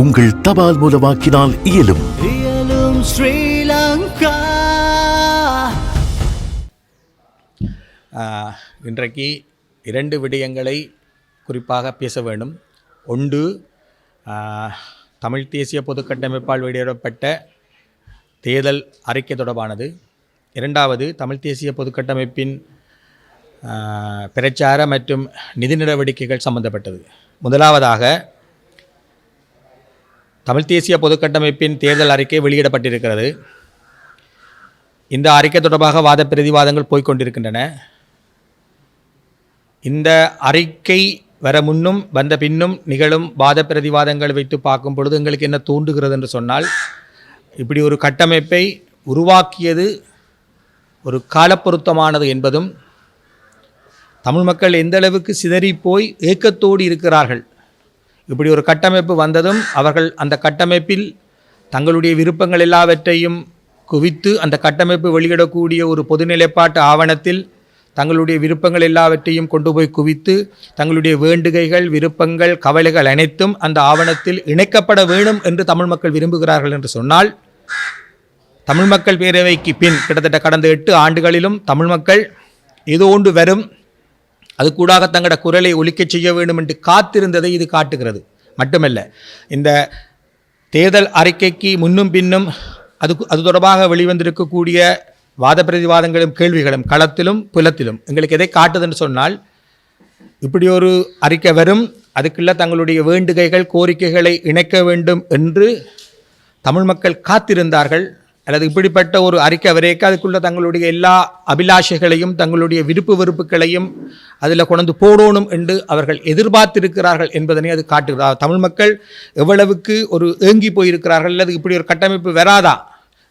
உங்கள் தபால் மூலமாக்கினால் இயலும். இயலும் ஸ்ரீலங்கா. இன்றைக்கு இரண்டு விடயங்களை குறிப்பாக பேச வேண்டும். ஒன்று தமிழ் தேசிய பொதுக்கட்டமைப்பால் வெளியிடப்பட்ட தேர்தல் அறிக்கை தொடர்பானது. இரண்டாவது தமிழ் தேசிய பொதுக்கட்டமைப்பின் பிரச்சார மற்றும் நிதி நடவடிக்கைகள் சம்பந்தப்பட்டது. முதலாவதாக தமிழ் தேசிய பொதுக்கட்டமைப்பின் தேர்தல் அறிக்கை வெளியிடப்பட்டிருக்கிறது. இந்த அறிக்கை தொடர்பாக வாத பிரதிவாதங்கள் போய்க்கொண்டிருக்கின்றன இந்த அறிக்கை வர முன்னும் வந்த பின்னும் நிகழும் வாத பிரதிவாதங்கள் வைத்து பார்க்கும் பொழுது எங்களுக்கு என்ன தூண்டுகிறது என்று சொன்னால் இப்படி ஒரு கட்டமைப்பை உருவாக்கியது ஒரு காலப்பொருத்தமானது என்பதும் தமிழ் மக்கள் எந்த அளவுக்கு சிதறி போய் ஏக்கத்தோடு இருக்கிறார்கள் இப்படி ஒரு கட்டமைப்பு வந்ததும் அவர்கள் அந்த கட்டமைப்பில் தங்களுடைய விருப்பங்கள் எல்லாவற்றையும் குவித்து அந்த கட்டமைப்பு வெளியிடக்கூடிய ஒரு பொதுநிலைப்பாட்டு ஆவணத்தில் தங்களுடைய விருப்பங்கள் எல்லாவற்றையும் கொண்டு போய் குவித்து தங்களுடைய வேண்டுகைகள் விருப்பங்கள் கவலைகள் அனைத்தும் அந்த ஆவணத்தில் இணைக்கப்பட வேணும் என்று தமிழ் மக்கள் விரும்புகிறார்கள் என்று சொன்னால் தமிழ் மக்கள் பேரவைக்கு பின் கிட்டத்தட்ட கடந்த எட்டு ஆண்டுகளிலும் தமிழ் மக்கள் ஏதோ ஒன்று வரும் அது கூடாக தங்களோட குரலை ஒலிக்கச் செய்ய வேண்டும் என்று காத்திருந்ததை இது காட்டுகிறது. மட்டுமல்ல இந்த தேர்தல் அறிக்கைக்கு முன்னும் பின்னும் அது அது தொடர்பாக வெளிவந்திருக்கக்கூடிய வாத பிரதிவாதங்களும் கேள்விகளும் களத்திலும் புலத்திலும் எங்களுக்கு எதை காட்டுதுன்னு சொன்னால் இப்படி ஒரு அறிக்கை வரும் அதுக்குள்ள தங்களுடைய வேண்டுகைகள் கோரிக்கைகளை இணைக்க வேண்டும் என்று தமிழ் மக்கள் காத்திருந்தார்கள். அல்லது இப்படிப்பட்ட ஒரு அறிக்கை வரைக்க அதுக்குள்ள தங்களுடைய எல்லா அபிலாஷைகளையும் தங்களுடைய விருப்பு வெறுப்புகளையும் அதில் கொண்டு போடணும் என்று அவர்கள் எதிர்பார்த்திருக்கிறார்கள் என்பதனை அது காட்டுகிறார் தமிழ் மக்கள் எவ்வளவுக்கு ஒரு ஏங்கி போயிருக்கிறார்கள் அல்லது இப்படி ஒரு கட்டமைப்பு வராதா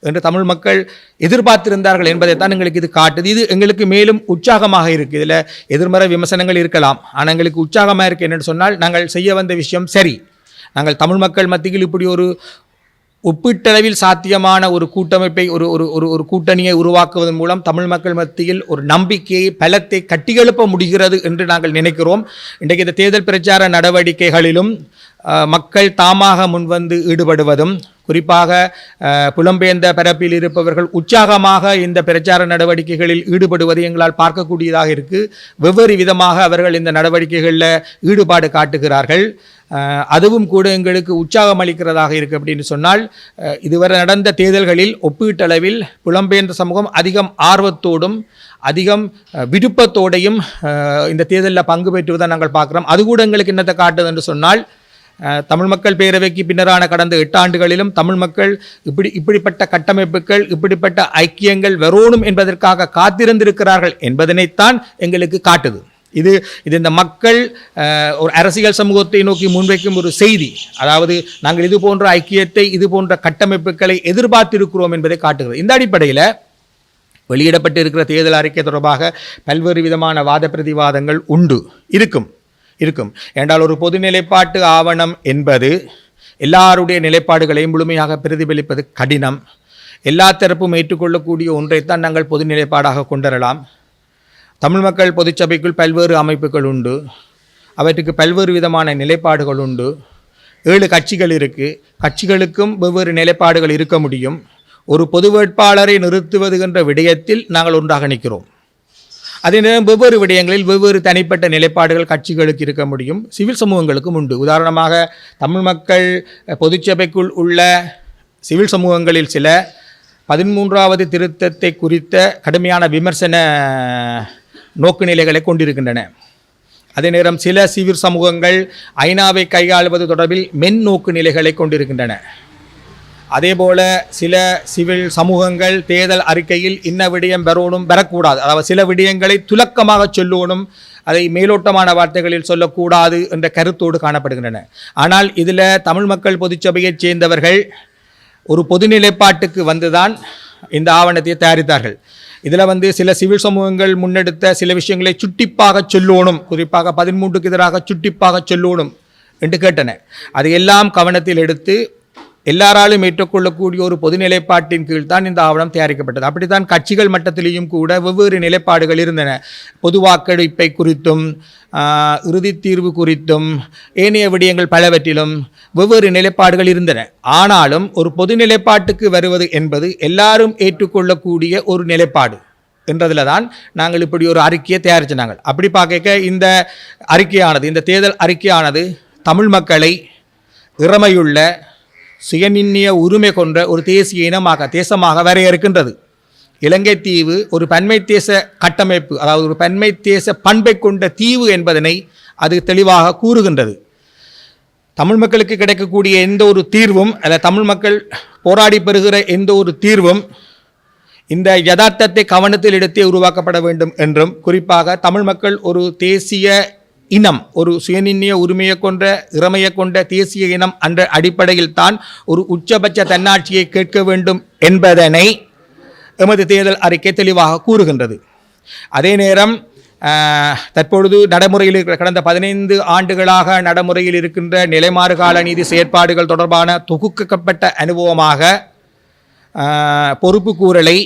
என்று தமிழ் மக்கள் எதிர்பார்த்திருந்தார்கள் என்பதைத்தான் எங்களுக்கு இது காட்டுது. இது எங்களுக்கு மேலும் உற்சாகமாக இருக்குது. இதில் எதிர்மறை விமர்சனங்கள் இருக்கலாம். ஆனால் எங்களுக்கு உற்சாகமாக இருக்குது என்னென்னு சொன்னால் நாங்கள் செய்ய வந்த விஷயம் சரி. நாங்கள் தமிழ் மக்கள் மத்தியில் இப்படி ஒரு ஒப்பீட்டளவில் சாத்தியமான ஒரு கூட்டமைப்பை ஒரு ஒரு ஒரு ஒரு கூட்டணியை உருவாக்குவதன் மூலம் தமிழ் மக்கள் மத்தியில் ஒரு நம்பிக்கையை பலத்தை கட்டியெழுப்ப முடிகிறது என்று நாங்கள் நினைக்கிறோம். இன்றைக்கு இந்த தேர்தல் பிரச்சார நடவடிக்கைகளிலும் மக்கள் தாமாக முன்வந்து ஈடுபடுவதும் குறிப்பாக புலம்பெயர்ந்த பரப்பில் இருப்பவர்கள் உற்சாகமாக இந்த பிரச்சார நடவடிக்கைகளில் ஈடுபடுவதை எங்களால் பார்க்கக்கூடியதாக இருக்குது வெவ்வேறு விதமாக அவர்கள் இந்த நடவடிக்கைகளில் ஈடுபாடு காட்டுகிறார்கள். அதுவும் கூட எங்களுக்கு உற்சாகம் அளிக்கிறதாக இருக்குது அப்படின்னு சொன்னால் இதுவரை நடந்த தேர்தல்களில் ஒப்பீட்டளவில் புலம்பெயர்ந்த சமூகம் அதிகம் ஆர்வத்தோடும் அதிகம் விருப்பத்தோடையும் இந்த தேர்தலில் பங்கு பெற்றுவதை நாங்கள் பார்க்குறோம். அது கூட எங்களுக்கு என்னத்தை காட்டுது என்று சொன்னால் தமிழ் மக்கள் பேரவைக்கு பின்னரான கடந்த எட்டு ஆண்டுகளிலும் தமிழ் மக்கள் இப்படி இப்படிப்பட்ட கட்டமைப்புகள் இப்படிப்பட்ட ஐக்கியங்கள் வரணும் என்பதற்காக காத்திருந்திருக்கிறார்கள் என்பதனைத்தான் எங்களுக்கு காட்டுது. இது இது இந்த மக்கள் ஒரு அரசியல் சமூகத்தை நோக்கி முன்வைக்கும் ஒரு செய்தி. அதாவது நாங்கள் இது போன்ற ஐக்கியத்தை இது போன்ற கட்டமைப்புகளை எதிர்பார்த்திருக்கிறோம் என்பதை காட்டுகிறது. இந்த அடிப்படையில் வெளியிடப்பட்டு இருக்கிற தேர்தல் அறிக்கை தொடர்பாக பல்வேறு விதமான வாத பிரதிவாதங்கள் உண்டு இருக்கும். இருக்கும். என்றால் ஒரு பொது நிலைப்பாட்டு ஆவணம் என்பது எல்லாருடைய நிலைப்பாடுகளையும் முழுமையாக பிரதிபலிப்பது கடினம். எல்லா தரப்பும் ஏற்றுக்கொள்ளக்கூடிய ஒன்றைத்தான் நாங்கள் பொது நிலைப்பாடாக கொண்டுவரலாம் தமிழ் மக்கள் பொதுச்சபைக்குள் பல்வேறு அமைப்புகள் உண்டு. அவற்றுக்கு பல்வேறு விதமான நிலைப்பாடுகள் உண்டு. ஏழு கட்சிகள் இருக்குது கட்சிகளுக்கும் வெவ்வேறு நிலைப்பாடுகள் இருக்க முடியும். ஒரு பொது வேட்பாளரை நிறுத்துவது என்ற விடயத்தில் நாங்கள் ஒன்றாக நிற்கிறோம். அதே நேரம் வெவ்வேறு விடயங்களில் வெவ்வேறு தனிப்பட்ட நிலைப்பாடுகள் கட்சிகளுக்கு இருக்க முடியும். சிவில் சமூகங்களுக்கும் உண்டு. உதாரணமாக தமிழ் மக்கள் பொதுச்சபைக்குள் உள்ள சிவில் சமூகங்களில் சில பதிமூன்றாவது திருத்தத்தை குறித்த கடுமையான விமர்சன நோக்குநிலைகளை கொண்டிருக்கின்றன. அதே நேரம் சில சிவில் சமூகங்கள் ஐநாவை கையாளுவது தொடர்பில் மென் நோக்கு நிலைகளை கொண்டிருக்கின்றன. அதேபோல சில சிவில் சமூகங்கள் தேர்தல் அறிக்கையில் இன்ன விடயம் பெறணும் பெறக்கூடாது. அதாவது சில விடயங்களை துலக்கமாக சொல்லணும் அதை மேலோட்டமான வார்த்தைகளில் சொல்லக்கூடாது என்ற கருத்தோடு காணப்படுகின்றன. ஆனால் இதில் தமிழ் மக்கள் பொதுச்சபையைச் சேர்ந்தவர்கள் ஒரு பொது நிலைப்பாட்டுக்கு வந்துதான் இந்த ஆவணத்தை தயாரித்தார்கள். இதில் வந்து சில சிவில் சமூகங்கள் முன்னெடுத்த சில விஷயங்களை சுட்டிப்பாக சொல்லணும் குறிப்பாக பதிமூன்றுக்கு எதிராக சுட்டிப்பாக சொல்லணும் என்று கேட்டன. அதையெல்லாம் கவனத்தில் எடுத்து எல்லாராலும் ஏற்றுக்கொள்ளக்கூடிய ஒரு பொது நிலைப்பாட்டின் கீழ் தான் இந்த ஆவணம் தயாரிக்கப்பட்டது. அப்படித்தான் கட்சிகள் மட்டத்திலேயும் கூட வெவ்வேறு நிலைப்பாடுகள் இருந்தன. பொது வாக்கெடுப்பை குறித்தும் இறுதி தீர்வு குறித்தும் ஏனைய விடயங்கள் பலவற்றிலும் வெவ்வேறு நிலைப்பாடுகள் இருந்தன. ஆனாலும் ஒரு பொது நிலைப்பாட்டுக்கு வருவது என்பது எல்லாரும் ஏற்றுக்கொள்ளக்கூடிய ஒரு நிலைப்பாடு என்றதில் தான் நாங்கள் இப்படி ஒரு அறிக்கையை தயாரிச்சினாங்க அப்படி பார்க்க இந்த அறிக்கையானது இந்த தேர்தல் அறிக்கையானது தமிழ் மக்களை இறமையுள்ள சுயநிர்ணய உரிமை கொண்ட ஒரு தேசிய இனமாக தேசமாக வரையறுக்கின்றது. இலங்கை தீவு ஒரு பன்மை தேச கட்டமைப்பு அதாவது ஒரு பன்மை தேச பண்பை கொண்ட தீவு என்பதனை அது தெளிவாக கூறுகின்றது. தமிழ் மக்களுக்கு கிடைக்கக்கூடிய எந்த ஒரு தீர்வும் அல்ல தமிழ் மக்கள் போராடி பெறுகிற எந்த ஒரு தீர்வும் இந்த யதார்த்தத்தை கவனத்தில் எடுத்தே உருவாக்கப்பட வேண்டும் என்றும் குறிப்பாக தமிழ் மக்கள் ஒரு தேசிய இனம் ஒரு சுயநிர்ணய உரிமையை கொண்ட இறமையை கொண்ட தேசிய இனம் என்ற அடிப்படையில் தான் ஒரு உச்சபட்ச தன்னாட்சியை கேட்க வேண்டும் என்பதனை எமது தேர்தல் அறிக்கை தெளிவாக கூறுகின்றது. அதே நேரம் தற்பொழுது நடைமுறையில் இருக்கிற கடந்த பதினைந்து ஆண்டுகளாக நடைமுறையில் இருக்கின்ற நிலைமாறு கால நீதி செயற்பாடுகள் தொடர்பான தொகுக்கப்பட்ட அனுபவமாக பொறுப்பு கூறலை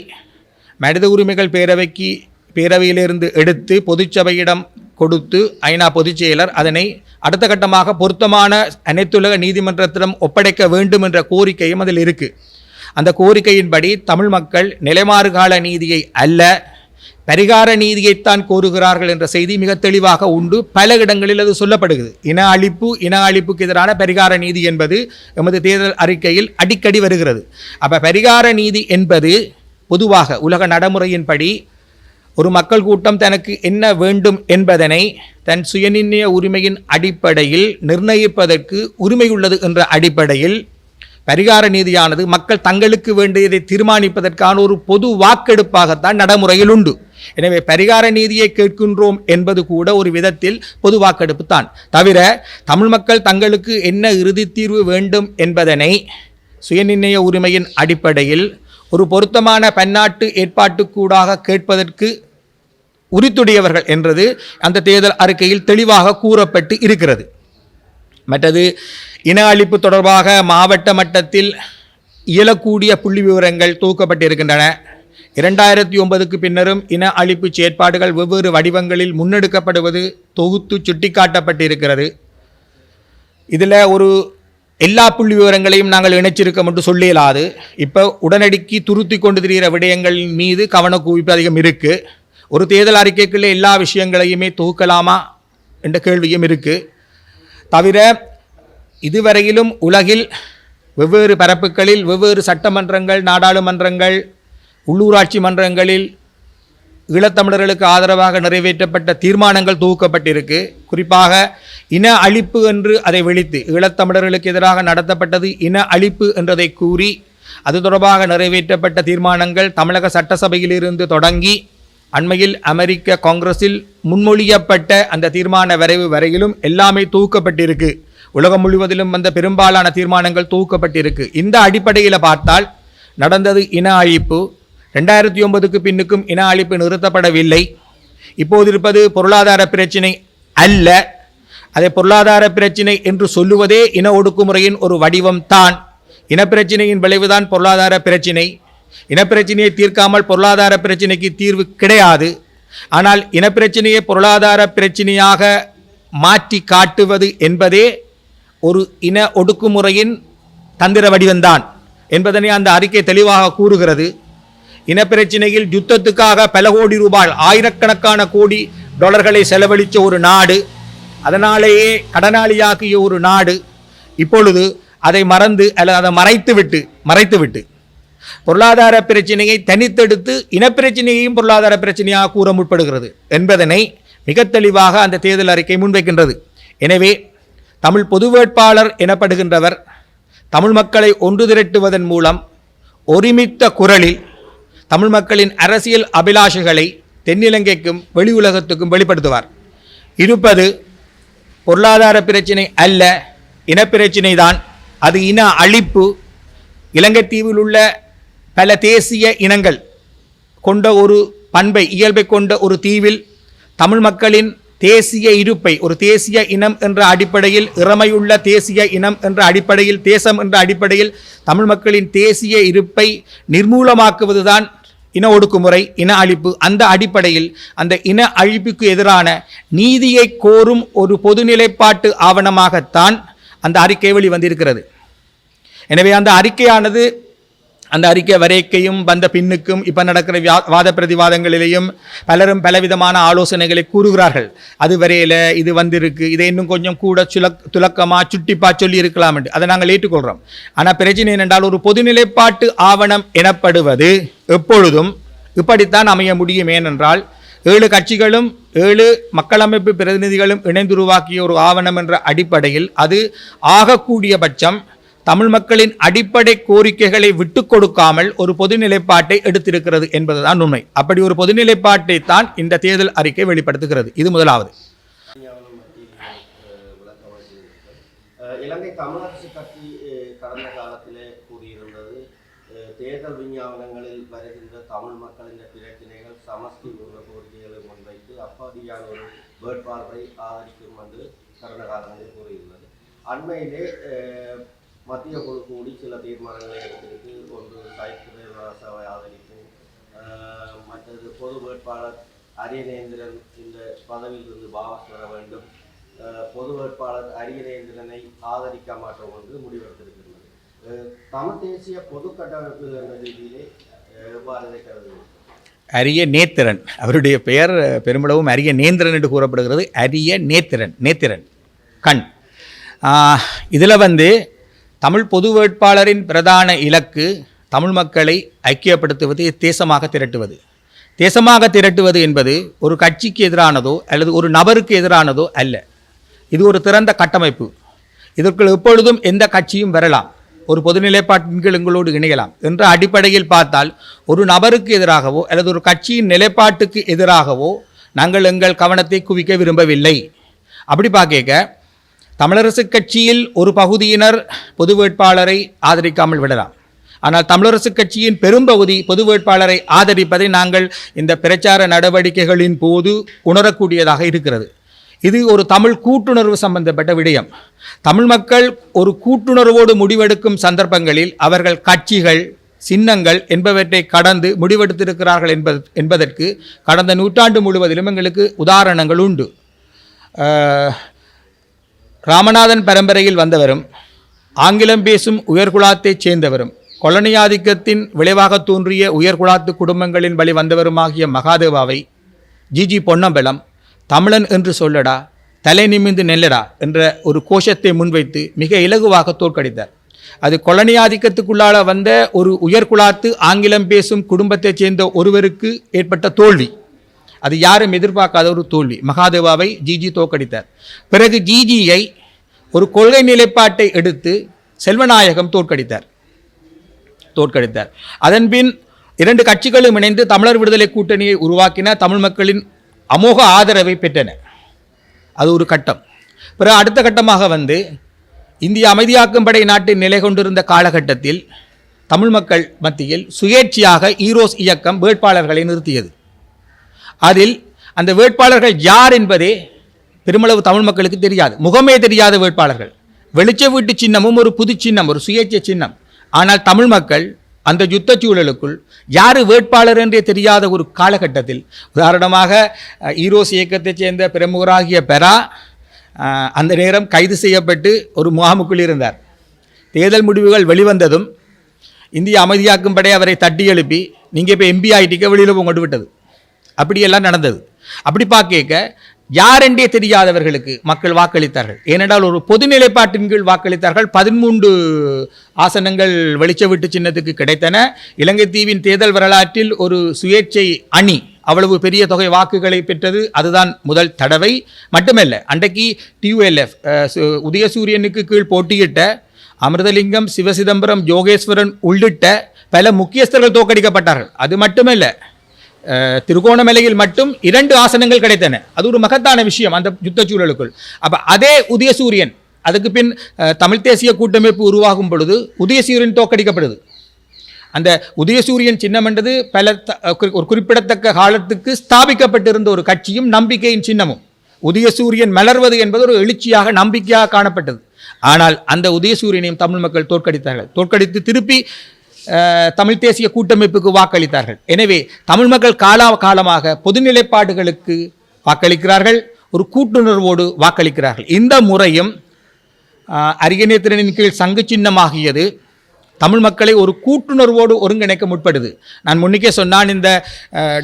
மனித உரிமைகள் பேரவைக்கு பேரவையிலிருந்து எடுத்து பொதுச்சபையிடம் கொடுத்து ஐநா பொதுச் செயலர் அதனை அடுத்த கட்டமாக பொருத்தமான அனைத்துலக நீதிமன்றத்திடம் ஒப்படைக்க வேண்டும் என்ற கோரிக்கையும் அதில் இருக்குது அந்த கோரிக்கையின்படி தமிழ் மக்கள் நிலைமாறு கால நீதியை அல்ல பரிகார நீதியைத்தான் கோருகிறார்கள் என்ற செய்தி மிக தெளிவாக உண்டு. பல இடங்களில் அது சொல்லப்படுகிறது. இன அழிப்பு இன அழிப்புக்கு எதிரான பரிகார நீதி என்பது எமது தேர்தல் அறிக்கையில் அடிக்கடி வருகிறது. அப்போ பரிகார நீதி என்பது பொதுவாக உலக நடைமுறையின்படி ஒரு மக்கள் கூட்டம் தனக்கு என்ன வேண்டும் என்பதனை தன் சுயநிர்ணய உரிமையின் அடிப்படையில் நிர்ணயிப்பதற்கு உரிமையுள்ளது என்ற அடிப்படையில் பரிகார நீதியானது மக்கள் தங்களுக்கு வேண்டியதை தீர்மானிப்பதற்கான ஒரு பொது வாக்கெடுப்பாகத்தான் நடைமுறையில் உண்டு. எனவே பரிகார நீதியை கேட்கின்றோம் என்பது கூட ஒரு விதத்தில் பொது வாக்கெடுப்பு தான். தவிர தமிழ் மக்கள் தங்களுக்கு என்ன இறுதி தீர்வு வேண்டும் என்பதனை சுயநிர்ணய உரிமையின் அடிப்படையில் ஒரு பொருத்தமான பன்னாட்டு ஏற்பாட்டுக்கூடாக கேட்பதற்கு உரித்துடையவர்கள் என்றது அந்த தேர்தல் அறிக்கையில் தெளிவாக கூறப்பட்டு இருக்கிறது. மற்றது இன அழிப்பு தொடர்பாக மாவட்ட மட்டத்தில் இயலக்கூடிய புள்ளி விவரங்கள் தொகுக்கப்பட்டிருக்கின்றன. இரண்டாயிரத்தி ஒன்பதுக்கு பின்னரும் இன அழிப்பு செயற்பாடுகள் வெவ்வேறு வடிவங்களில் முன்னெடுக்கப்படுவது தொகுத்து சுட்டிக்காட்டப்பட்டிருக்கிறது. இதில் ஒரு எல்லா புள்ளி விவரங்களையும் நாங்கள் இணைச்சிருக்கோம் என்று சொல்லியலாது. இப்போ உடனடிக்கு துருத்தி கொண்டு திரிகிற விடயங்களின் மீது கவனக்குவிப்பு அதிகம் இருக்குது ஒரு தேர்தல் அறிக்கைக்குள்ளே எல்லா விஷயங்களையுமே தொகுக்கலாமா என்ற கேள்வியும் இருக்குது தவிர இதுவரையிலும் உலகில் வெவ்வேறு பரப்புகளில் வெவ்வேறு சட்டமன்றங்கள் நாடாளுமன்றங்கள் உள்ளூராட்சி மன்றங்களில் ஈழத்தமிழர்களுக்கு ஆதரவாக நிறைவேற்றப்பட்ட தீர்மானங்கள் தொகுக்கப்பட்டிருக்கு குறிப்பாக இன அழிப்பு என்று அதை வெளித்து ஈழத்தமிழர்களுக்கு எதிராக நடத்தப்பட்டது இன அழிப்பு என்றதை கூறி அது தொடர்பாக நிறைவேற்றப்பட்ட தீர்மானங்கள் தமிழக சட்டசபையிலிருந்து தொடங்கி அண்மையில் அமெரிக்க காங்கிரஸில் முன்மொழியப்பட்ட அந்த தீர்மான வரைவு வரையிலும் எல்லாமே தூக்கப்பட்டிருக்கு. உலகம் முழுவதிலும் வந்த பெரும்பாலான தீர்மானங்கள் தூக்கப்பட்டிருக்கு. இந்த அடிப்படையில் பார்த்தால் நடந்தது இன அழிப்பு. ரெண்டாயிரத்தி ஒன்பதுக்கு பின்னுக்கும் இன அழிப்பு நிறுத்தப்படவில்லை. இப்போது இருப்பது பொருளாதார பிரச்சினை அல்ல. அதை பொருளாதார பிரச்சினை என்று சொல்லுவதே இன ஒடுக்குமுறையின் ஒரு வடிவம் தான். இனப்பிரச்சினையின் விளைவுதான் பொருளாதார பிரச்சினை. இனப்பிரச்சனையை தீர்க்காமல் பொருளாதார பிரச்சினைக்கு தீர்வு கிடையாது. ஆனால் இனப்பிரச்சனையை பொருளாதார பிரச்சினையாக மாற்றி காட்டுவது என்பதே ஒரு இன ஒடுக்குமுறையின் தந்திர வடிவம்தான் என்பதனை அந்த அறிக்கை தெளிவாக கூறுகிறது. இனப்பிரச்சனையில் யுத்தத்துக்காக பல கோடி ரூபாய் ஆயிரக்கணக்கான கோடி டாலர்களை செலவழித்த ஒரு நாடு அதனாலேயே கடனாளியாக்கிய ஒரு நாடு இப்பொழுது அதை மறந்து அல்லது அதை மறைத்துவிட்டு மறைத்துவிட்டு. பொருளாதார பிரச்சனையை தனித்தெடுத்து இனப்பிரச்சனையையும் பொருளாதார பிரச்சனையாக கூற முற்படுகிறது என்பதனை மிக தெளிவாக அந்த தேர்தல் அறிக்கை முன்வைக்கின்றது. எனவே தமிழ் பொது வேட்பாளர் எனப்படுகின்றவர் தமிழ் மக்களை ஒன்று திரட்டுவதன் மூலம் ஒருமித்த குரலில் தமிழ் மக்களின் அரசியல் அபிலாஷைகளை தென்னிலங்கைக்கும் வெளி உலகத்துக்கும் வெளிப்படுத்துவார். இருப்பது பொருளாதார பிரச்சினை அல்ல இனப்பிரச்சினை தான் அது இன அழிப்பு இலங்கை தீவில் உள்ள பல தேசிய இனங்கள் கொண்ட ஒரு பண்பை இயல்பை கொண்ட ஒரு தீவில் தமிழ் மக்களின் தேசிய இருப்பை ஒரு தேசிய இனம் என்ற அடிப்படையில் இறமையுள்ள தேசிய இனம் என்ற அடிப்படையில் தேசம் என்ற அடிப்படையில் தமிழ் மக்களின் தேசிய இருப்பை நிர்மூலமாக்குவதுதான் இன ஒடுக்குமுறை இன அழிப்பு. அந்த அடிப்படையில் அந்த இன அழிப்புக்கு எதிரான நீதியை கோரும் ஒரு பொதுநிலைப்பாட்டு ஆவணமாகத்தான் அந்த அறிக்கை வெளிவந்திருக்கிறது. எனவே அந்த அறிக்கையானது அந்த அறிக்கை வரைக்கையும் வந்த பின்னுக்கும் இப்போ நடக்கிற வியா- வாத பிரதிவாதங்களிலேயும் பலரும் பலவிதமான ஆலோசனைகளை கூறுகிறார்கள். அது வரையில இது வந்திருக்கு. இதை இன்னும் கொஞ்சம் கூட சுலக் துலக்கமாக சுட்டிப்பா சொல்லி இருக்கலாம் என்று. அதை நாங்கள் ஏற்றுக்கொள்கிறோம் ஆனால் பிரச்சனை என்னென்றால் ஒரு பொதுநிலைப்பாட்டு ஆவணம் எனப்படுவது எப்பொழுதும் இப்படித்தான் அமைய முடியும். ஏனென்றால் ஏழு கட்சிகளும் ஏழு மக்களமைப்பு பிரதிநிதிகளும் இணைந்து உருவாக்கிய ஒரு ஆவணம் என்ற அடிப்படையில் அது ஆகக்கூடிய பட்சம் தமிழ் மக்களின் அடிப்படை கோரிக்கைகளை விட்டு கொடுக்காமல் ஒரு பொது நிலைப்பாட்டை எடுத்திருக்கிறது என்பதுதான் உண்மை. அப்படி ஒரு பொது நிலைப்பாட்டை தான் இந்த தேர்தல் அறிக்கை வெளிப்படுத்துகிறது. இது முதலாவது. இலங்கை தமிழரசு கட்சி கடந்த காலத்திலே கூறியிருந்தது தேர்தல் விஞ்ஞாபனங்களில் வருகின்ற தமிழ் மக்களின் பிரச்சனைகள் சமஸ்தி உள்ள கோரிக்கைகளை முன்வைத்து அப்பதியான ஒரு வேட்பாளரை ஆதரிக்கும் என்று கடந்த காலங்களில் கூறியுள்ளது அண்மையிலே மத்திய குழு கூடி சில தீர்மானங்களை எடுத்திருக்கு. ஒன்று சாய்த்திர சபை ஆதரித்து மற்றது பொது வேட்பாளர் அரியநேந்திரன் இந்த பதவியிலிருந்து வாபஸ் பெற வேண்டும். பொது வேட்பாளர் அரியநேந்திரனை ஆதரிக்க மாட்டோம் என்று முடிவெடுத்திருக்கிறது. தமிழ் தேசிய பொது கட்டமைப்பு என்ற ரீதியிலே எவ்வாறு இதை கருதுகிறீர்கள்? அரிய நேத்திரன் அவருடைய பெயர் பெருமளவும் அரிய நேந்திரன் என்று கூறப்படுகிறது. அரிய நேத்திரன் நேத்திரன் கண் இதில் வந்து தமிழ் பொது வேட்பாளரின் பிரதான இலக்கு தமிழ் மக்களை ஐக்கியப்படுத்துவது தேசமாக திரட்டுவது. தேசமாக திரட்டுவது என்பது ஒரு கட்சிக்கு எதிரானதோ அல்லது ஒரு நபருக்கு எதிரானதோ அல்ல. இது ஒரு திறந்த கட்டமைப்பு. இதற்குள் எப்பொழுதும் எந்த கட்சியும் வரலாம். ஒரு பொதுநிலைப்பாட்டின் கீழ் எங்களோடு இணையலாம் என்ற அடிப்படையில் பார்த்தால் ஒரு நபருக்கு எதிராகவோ அல்லது ஒரு கட்சியின் நிலைப்பாட்டுக்கு எதிராகவோ நாங்கள் எங்கள் கவனத்தை குவிக்க விரும்பவில்லை. அப்படி பார்க்க தமிழரசு கட்சியில் ஒரு பகுதியினர் பொது வேட்பாளரை ஆதரிக்காமல் விடலாம். ஆனால் தமிழரசு கட்சியின் பெரும்பகுதி பொது வேட்பாளரை ஆதரிப்பதை நாங்கள் இந்த பிரச்சார நடவடிக்கைகளின் போது உணரக்கூடியதாக இருக்கிறது. இது ஒரு தமிழ் கூட்டுணர்வு சம்பந்தப்பட்ட விடயம். தமிழ் மக்கள் ஒரு கூட்டுணர்வோடு முடிவெடுக்கும் சந்தர்ப்பங்களில் அவர்கள் கட்சிகள் சின்னங்கள் என்பவற்றை கடந்து முடிவெடுத்திருக்கிறார்கள் என்பது என்பதற்கு கடந்த நூற்றாண்டு முழுவதிலும் எங்களுக்கு உதாரணங்கள் உண்டு. ராமநாதன் பரம்பரையில் வந்தவரும் ஆங்கிலம் பேசும் உயர்குலாத்தைச் சேர்ந்தவரும் கொலனியாதிக்கத்தின் விளைவாக தோன்றிய உயர்குலாத்து குடும்பங்களின் வழி வந்தவருமாகிய மகாதேவாவை ஜிஜி பொன்னம்பலம் தமிழன் என்று சொல்லடா தலை நிமிந்து நெல்லடா என்ற ஒரு கோஷத்தை முன்வைத்து மிக இலகுவாக தோற்கடித்தார். அது கொலனியாதிக்கத்துக்குள்ளால வந்த ஒரு உயர்குலாத்து ஆங்கிலம் பேசும் குடும்பத்தைச் சேர்ந்த ஒருவருக்கு ஏற்பட்ட தோல்வி. அது யாரும் எதிர்பார்க்காத ஒரு தோல்வி. மகாதேவாவை ஜிஜி தோற்கடித்தார். பிறகு ஜிஜியை ஒரு கொள்கை நிலைப்பாட்டை எடுத்து செல்வநாயகம் தோற்கடித்தார். தோற்கடித்தார். அதன்பின் இரண்டு கட்சிகளும் இணைந்து தமிழர் விடுதலை கூட்டணியை உருவாக்கின தமிழ் மக்களின் அமோக ஆதரவை பெற்றன. அது ஒரு கட்டம். பிறகு அடுத்த கட்டமாக வந்து இந்திய அமைதியாக்கும் படை நாட்டில் நிலை கொண்டிருந்த காலகட்டத்தில் தமிழ் மக்கள் மத்தியில் சுயேட்சையாக ஈரோஸ் இயக்கம் வேட்பாளர்களை நிறுத்தியது. அதில் அந்த வேட்பாளர்கள் யார் என்பதே பெருமளவு தமிழ் மக்களுக்கு தெரியாது. முகமே தெரியாத வேட்பாளர்கள். வெளிச்ச வீட்டு சின்னமும் ஒரு புது சின்னம் ஒரு சுயேட்சை சின்னம். ஆனால் தமிழ் மக்கள் அந்த யுத்த சூழலுக்குள் யார் வேட்பாளர் என்றே தெரியாத ஒரு காலகட்டத்தில் உதாரணமாக ஈரோஸ் இயக்கத்தைச் சேர்ந்த பிரமுகராகிய பெரா அந்த நேரம் கைது செய்யப்பட்டு ஒரு முகாமுக்குள் இருந்தார். தேர்தல் முடிவுகள் வெளிவந்ததும் இந்திய அமைதியாக்கும் படை அவரை தட்டி எழுப்பி நீங்கள் இப்போ எம்பி ஆகிட்டிக்க வெளியில் கொண்டு விட்டது. அப்படியெல்லாம் நடந்தது. அப்படி பார்க்க யாரென்றே தெரியாதவர்களுக்கு மக்கள் வாக்களித்தார்கள். ஏனென்றால் ஒரு பொது நிலைப்பாட்டின் கீழ் வாக்களித்தார்கள். பதிமூன்று ஆசனங்கள் வெளிச்ச வீட்டு சின்னத்துக்கு கிடைத்தன. இலங்கை தீவின் தேர்தல் வரலாற்றில் ஒரு சுயேட்சை அணி அவ்வளவு பெரிய தொகை வாக்குகளை பெற்றது. அதுதான் முதல் தடவை. மட்டுமல்ல அன்றைக்கு டியூஎல்எஃப் உதயசூரியனுக்கு கீழ் போட்டியிட்ட அமிர்தலிங்கம் சிவசிதம்பரம் யோகேஸ்வரன் உள்ளிட்ட பல முக்கியஸ்தர்கள் தோற்கடிக்கப்பட்டார்கள். அது மட்டுமல்ல திருகோணமலையில் மட்டும் இரண்டு ஆசனங்கள் கிடைத்தன. அது ஒரு மகத்தான விஷயம் அந்த யுத்த சூழலுக்குள். அப்போ அதே உதயசூரியன் அதுக்கு பின் தமிழ் தேசிய கூட்டமைப்பு உருவாகும் பொழுது உதயசூரியன் தோற்கடிக்கப்படுது. அந்த உதயசூரியன் சின்னம் என்றது பல ஒரு குறிப்பிடத்தக்க காலத்துக்கு ஸ்தாபிக்கப்பட்டிருந்த ஒரு கட்சியும் நம்பிக்கையின் சின்னமும். உதயசூரியன் மலர்வது என்பது ஒரு எழுச்சியாக நம்பிக்கையாக காணப்பட்டது. ஆனால் அந்த உதயசூரியனையும் தமிழ் மக்கள் தோற்கடித்தார்கள். தோற்கடித்து திருப்பி தமிழ் தேசிய கூட்டமைப்புக்கு வாக்களித்தார்கள். எனவே தமிழ் மக்கள் காலா காலமாக பொதுநிலைப்பாடுகளுக்கு வாக்களிக்கிறார்கள் ஒரு கூட்டுணர்வோடு வாக்களிக்கிறார்கள். இந்த முறையும் அரியணைத்திறனின் கீழ் சங்கு சின்னமாகியது தமிழ் மக்களை ஒரு கூட்டுணர்வோடு ஒருங்கிணைக்க முற்படுது. நான் முன்னிக்கே சொன்னான் இந்த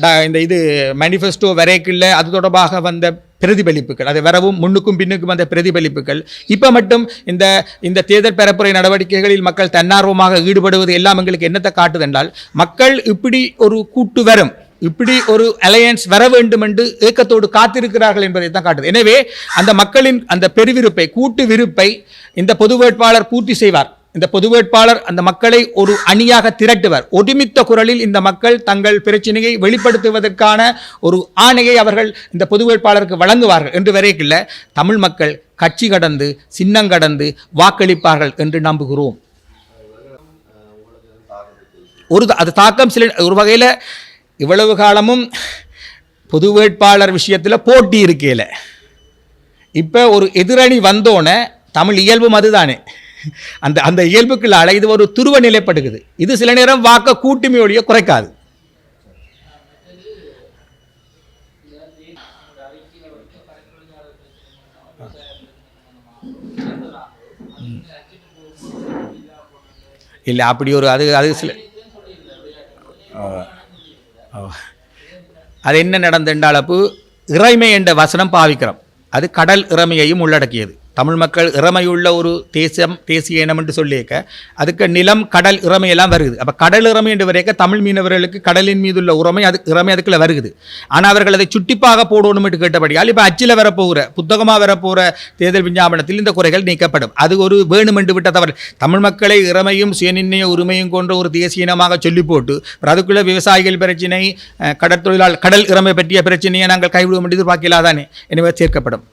ட- இந்த இது மேனிஃபெஸ்டோ வரைக்குள்ள அது தொடர்பாக வந்த பிரதிபலிப்புகள் அது வரவும் முன்னுக்கும் பின்னுக்கும் வந்த பிரதிபலிப்புகள். இப்போ மட்டும் இந்த இந்த தேர்தல் பரப்புரை நடவடிக்கைகளில் மக்கள் தன்னார்வமாக ஈடுபடுவது எல்லாம் எங்களுக்கு என்னத்தை காட்டுது என்றால் மக்கள் இப்படி ஒரு கூட்டு வரும் இப்படி ஒரு அலையன்ஸ் வர வேண்டும் என்று ஏக்கத்தோடு காத்திருக்கிறார்கள் என்பதை தான் காட்டுது. எனவே அந்த மக்களின் அந்த பெருவிருப்பை கூட்டு விருப்பை இந்த பொது வேட்பாளர் பூர்த்தி செய்வார். இந்த பொது வேட்பாளர் அந்த மக்களை ஒரு அணியாக திரட்டுவர். ஒருமித்த குரலில் இந்த மக்கள் தங்கள் பிரச்சனையை வெளிப்படுத்துவதற்கான ஒரு ஆணையை அவர்கள் இந்த பொது வேட்பாளருக்கு வழங்குவார்கள் என்று வரைக்கில்ல. தமிழ் மக்கள் கட்சி கடந்து சின்னம் கடந்து வாக்களிப்பார்கள் என்று நம்புகிறோம். ஒரு அது தாக்கம் சில ஒரு வகையில் இவ்வளவு காலமும் பொது வேட்பாளர் விஷயத்தில் போட்டி இருக்கையில். இப்போ ஒரு எதிரணி வந்தோன்னே தமிழ் இயல்பும் அதுதானே. அந்த அந்த இயல்புக்குள்ளால இது ஒரு துருவ நிலைப்படுகிறது. இது சில நேரம் வாக்க கூட்டுமையோடைய குறைக்காது. இல்லை அப்படி ஒரு அது அது சில அது என்ன நடந்தென்றால் அப்போ இறைமை என்ற வசனம் பாவிக்கிறோம். அது கடல் இறைமையையும் உள்ளடக்கியது. தமிழ் மக்கள் இறமையுள்ள ஒரு தேசம் தேசிய இனம் என்று சொல்லியிருக்க அதுக்கு நிலம் கடல் இறமையெல்லாம் வருது அப்போ கடல் இறமை என்று வரைக்க தமிழ் மீனவர்களுக்கு கடலின் மீது உள்ள உறமை அது இறமை அதுக்குள்ள வருது ஆனால் அவர்கள் அதை சுட்டிப்பாக போடணும் என்று கேட்டபடியால் இப்போ அச்சில் வரப்போகிற புத்தகமாக வரப்போகிற தேர்தல் விஞ்ஞாபனத்தில் இந்த குறைகள் நீக்கப்படும். அது ஒரு வேணும் என்று விட்ட தவறு. தமிழ் மக்களை இறமையும் சுயநிர்ணய உரிமையும் கொண்ட ஒரு தேசிய இனமாக சொல்லி போட்டு அப்புறம் அதுக்குள்ள விவசாயிகள் பிரச்சினை கடற்தொழிலால் கடல் இறமை பற்றிய பிரச்சனையை நாங்கள் கைவிடுவோம் என்று எதிர்பார்க்கலாதானே. எனவே சேர்க்கப்படும்.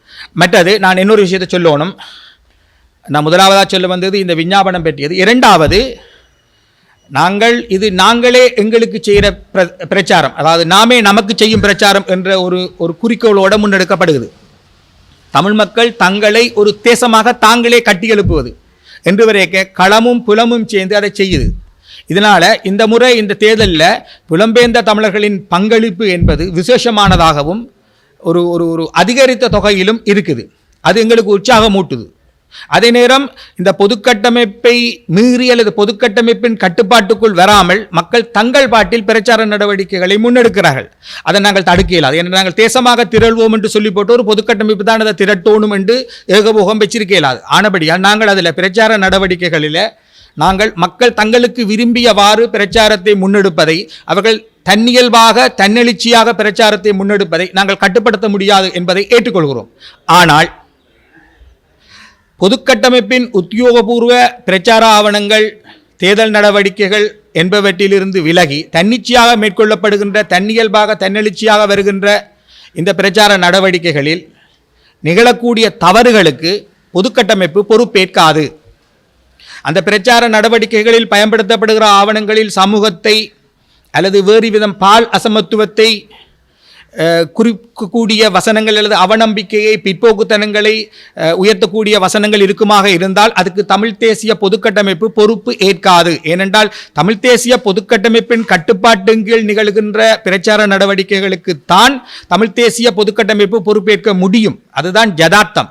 மற்றது நான் இன்னொரு விஷயத்தை சொல்லுவோம். தோணும் நான் முதலாவதாக சொல்ல வந்தது இந்த விஞ்ஞாபனம் பற்றியது. இரண்டாவது நாங்கள் இது நாங்களே எங்களுக்கு செய்கிற பிர பிரச்சாரம். அதாவது நாமே நமக்கு செய்யும் பிரச்சாரம் என்ற ஒரு ஒரு குறிக்கோளோட முன்னெடுக்கப்படுகிறது. தமிழ் மக்கள் தங்களை ஒரு தேசமாக தாங்களே கட்டியெழுப்புவது என்று வரைக்க களமும் புலமும் சேர்ந்து அதை செய்யுது. இதனால் இந்த முறை இந்த தேர்தலில் புலம்பெயர்ந்த தமிழர்களின் பங்களிப்பு என்பது விசேஷமானதாகவும் ஒரு ஒரு ஒரு அதிகரித்த தொகையிலும் இருக்குது. அது எங்களுக்கு உற்சாகம் ஊட்டுது அதே நேரம் இந்த பொதுக்கட்டமைப்பை மீறி அல்லது பொதுக்கட்டமைப்பின் கட்டுப்பாட்டுக்குள் வராமல் மக்கள் தங்கள் பாட்டில் பிரச்சார நடவடிக்கைகளை முன்னெடுக்கிறார்கள். அதை நாங்கள் தடுக்க இயலாது. ஏன்னா நாங்கள் தேசமாக திரள்வோம் என்று சொல்லி போட்டு ஒரு பொதுக்கட்டமைப்பு தான் அதை திரட்டோணும் என்று ஏகபோகம் வச்சிருக்க இயலாது. ஆனபடியால் நாங்கள் அதில் பிரச்சார நடவடிக்கைகளில் நாங்கள் மக்கள் தங்களுக்கு விரும்பியவாறு பிரச்சாரத்தை முன்னெடுப்பதை அவர்கள் தன்னியல்பாக தன்னெழுச்சியாக பிரச்சாரத்தை முன்னெடுப்பதை நாங்கள் கட்டுப்படுத்த முடியாது என்பதை ஏற்றுக்கொள்கிறோம். ஆனால் பொதுக்கட்டமைப்பின் உத்தியோகபூர்வ பிரச்சார ஆவணங்கள் தேர்தல் நடவடிக்கைகள் என்பவற்றிலிருந்து விலகி தன்னிச்சையாக மேற்கொள்ளப்படுகின்ற தன்னியல்பாக தன்னெழுச்சியாக வருகின்ற இந்த பிரச்சார நடவடிக்கைகளில் நிகழக்கூடிய தவறுகளுக்கு பொதுக்கட்டமைப்பு பொறுப்பேற்காது. அந்த பிரச்சார நடவடிக்கைகளில் பயன்படுத்தப்படுகிற ஆவணங்களில் சமூகத்தை அல்லது வேறு விதம் பால் அசமத்துவத்தை குறிக்கக்கூடிய வசனங்கள் அல்லது அவநம்பிக்கையை பிற்போக்குத்தனங்களை உயர்த்தக்கூடிய வசனங்கள் இருக்குமாக இருந்தால் அதுக்கு தமிழ் தேசிய பொதுக்கட்டமைப்பு பொறுப்பு ஏற்காது. ஏனென்றால் தமிழ் தேசிய பொதுக்கட்டமைப்பின் கட்டுப்பாட்டின் கீழ் நிகழ்கின்ற பிரச்சார நடவடிக்கைகளுக்கு தான் தமிழ் தேசிய பொதுக்கட்டமைப்பு பொறுப்பேற்க முடியும். அதுதான் யதார்த்தம்.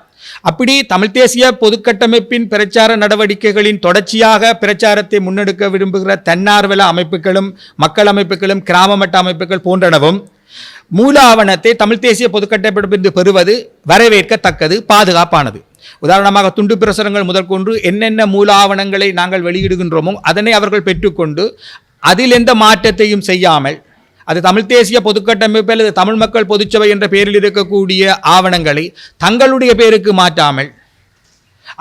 அப்படி தமிழ் தேசிய பொதுக்கட்டமைப்பின் பிரச்சார நடவடிக்கைகளின் தொடர்ச்சியாக பிரச்சாரத்தை முன்னெடுக்க விரும்புகிற தன்னார்வல அமைப்புகளும் மக்கள் அமைப்புகளும் கிராம மட்ட அமைப்புகள் போன்றனவும் மூல ஆவணத்தை தமிழ் தேசிய பொதுக்கட்டமைப்பிலிருந்து பெறுவது வரவேற்கத்தக்கது பாதுகாப்பானது. உதாரணமாக துண்டு பிரசுரங்கள் முதற்கொண்டு என்னென்ன மூல ஆவணங்களை நாங்கள் வெளியிடுகின்றோமோ அதனை அவர்கள் பெற்றுக்கொண்டு அதில் எந்த மாற்றத்தையும் செய்யாமல் அது தமிழ் தேசிய பொதுக்கட்டமைப்பு அல்லது தமிழ் மக்கள் பொதுச்சபை என்ற பெயரில் இருக்கக்கூடிய ஆவணங்களை தங்களுடைய பேருக்கு மாற்றாமல்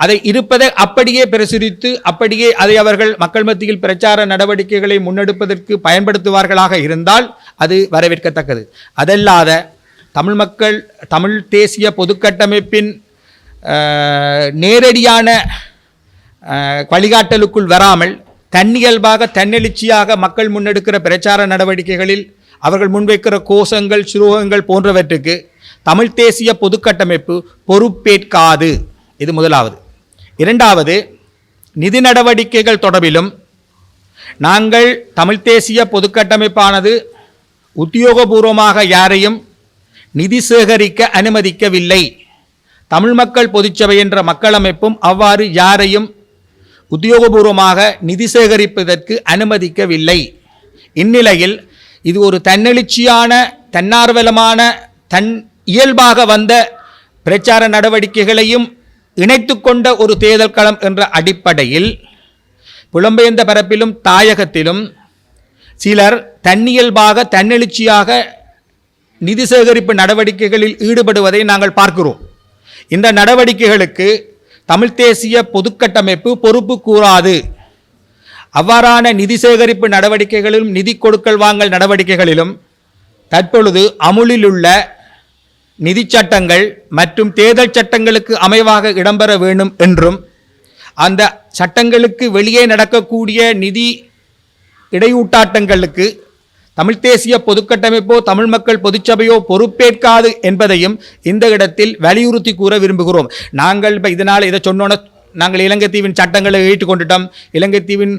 அதை இருப்பதை அப்படியே பிரசுரித்து அப்படியே அதை அவர்கள் மக்கள் மத்தியில் பிரச்சார நடவடிக்கைகளை முன்னெடுப்பதற்கு பயன்படுத்துவார்களாக இருந்தால் அது வரவேற்கத்தக்கது. அதல்லாத தமிழ் மக்கள் தமிழ் தேசிய பொதுக்கட்டமைப்பின் நேரடியான வழிகாட்டலுக்குள் வராமல் தன்னியல்பாக தன்னெழுச்சியாக மக்கள் முன்னெடுக்கிற பிரச்சார நடவடிக்கைகளில் அவர்கள் முன்வைக்கிற கோஷங்கள் சுலோகங்கள் போன்றவற்றுக்கு தமிழ் தேசிய பொதுக்கட்டமைப்பு பொறுப்பேற்காது. இது முதலாவது. இரண்டாவது நிதி நடவடிக்கைகள் தொடர்பிலும் நாங்கள் தமிழ் தேசிய பொதுக்கட்டமைப்பானது உத்தியோகபூர்வமாக யாரையும் நிதி சேகரிக்க அனுமதிக்கவில்லை. தமிழ் மக்கள் பொதுச்சபை என்ற மக்களமைப்பும் அவ்வாறு யாரையும் உத்தியோகபூர்வமாக நிதி சேகரிப்பதற்கு அனுமதிக்கவில்லை. இந்நிலையில் இது ஒரு தன்னெழுச்சியான தன்னார்வலமான தன் இயல்பாக வந்த பிரச்சார நடவடிக்கைகளையும் இணைத்து கொண்ட ஒரு தேர்தல் களம் என்ற அடிப்படையில் புலம்பெயர்ந்த பரப்பிலும் தாயகத்திலும் சிலர் தன்னியல்பாக தன்னெழுச்சியாக நிதி சேகரிப்பு நடவடிக்கைகளில் ஈடுபடுவதை நாங்கள் பார்க்கிறோம். இந்த நடவடிக்கைகளுக்கு தமிழ் தேசிய பொதுக்கட்டமைப்பு பொறுப்பு கூறாது. அவ்வாறான நிதி சேகரிப்பு நடவடிக்கைகளிலும் நிதி கொடுக்கல் வாங்கல் நடவடிக்கைகளிலும் தற்பொழுது அமுலிலுள்ள நிதி சட்டங்கள் மற்றும் தேர்தல் சட்டங்களுக்கு அமைவாக இடம்பெற வேண்டும் என்றும் அந்த சட்டங்களுக்கு வெளியே நடக்கக்கூடிய நிதி இடையூட்டாட்டங்களுக்கு தமிழ் தேசிய பொதுக்கட்டமைப்போ தமிழ் மக்கள் பொதுச்சபையோ பொறுப்பேற்காது என்பதையும் இந்த இடத்தில் வலியுறுத்தி கூற விரும்புகிறோம். நாங்கள் இப்போ இதனால் இதை சொன்னோன்னே நாங்கள் இலங்கை தீவின் சட்டங்களை ஏற்றுக்கொண்டுட்டோம் இலங்கை தீவின்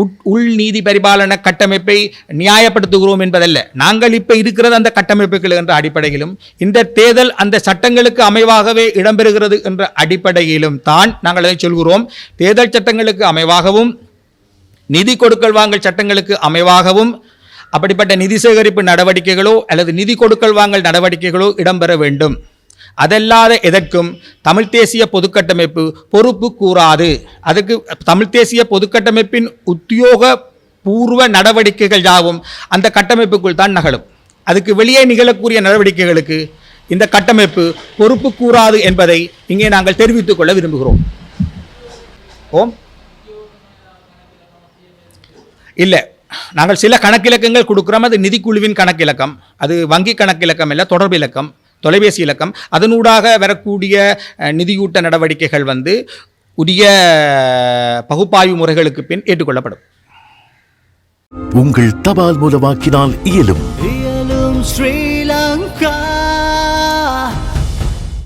உட்- உள் நீதி பரிபாலன கட்டமைப்பை நியாயப்படுத்துகிறோம் என்பதல்ல. நாங்கள் இப்போ இருக்கிறது அந்த கட்டமைப்புகள் என்ற அடிப்படையிலும் இந்த தேர்தல் அந்த சட்டங்களுக்கு அமைவாகவே இடம்பெறுகிறது என்ற அடிப்படையிலும் தான் நாங்கள் அதை சொல்கிறோம். தேர்தல் சட்டங்களுக்கு அமைவாகவும் நிதி கொடுக்கல் வாங்கல் சட்டங்களுக்கு அமைவாகவும் அப்படிப்பட்ட நிதி சேகரிப்பு நடவடிக்கைகளோ அல்லது நிதி கொடுக்கல் வாங்கல் நடவடிக்கைகளோ இடம்பெற வேண்டும். அதல்லாத எதற்கும் தமிழ் தேசிய பொதுக்கட்டமைப்பு பொறுப்பு கூறாது. அதுக்கு தமிழ் தேசிய பொதுக்கட்டமைப்பின் உத்தியோக பூர்வ நடவடிக்கைகள் யாவும் அந்த கட்டமைப்புக்குள் தான் நகலும் அதுக்கு வெளியே நிகழக்கூடிய நடவடிக்கைகளுக்கு இந்த கட்டமைப்பு பொறுப்பு கூறாது என்பதை இங்கே நாங்கள் தெரிவித்துக் கொள்ள விரும்புகிறோம். ஓம். இல்லை நாங்கள் சில கணக்கிலக்கங்கள் கொடுக்குறோம். அது நிதிக்குழுவின் கணக்கிலக்கம். அது வங்கி கணக்கிலக்கம் இல்லை தொடர்பு இலக்கம் தொலைபேசி இலக்கம். அதனூடாக வரக்கூடிய நிதியூட்ட நடவடிக்கைகள் வந்து உரிய பகுப்பாய்வு முறைகளுக்கு பின் ஏற்றுக்கொள்ளப்படும். உங்கள் தபால் மூலமாக்கினால் இயலும். இயலும் ஸ்ரீலங்கா.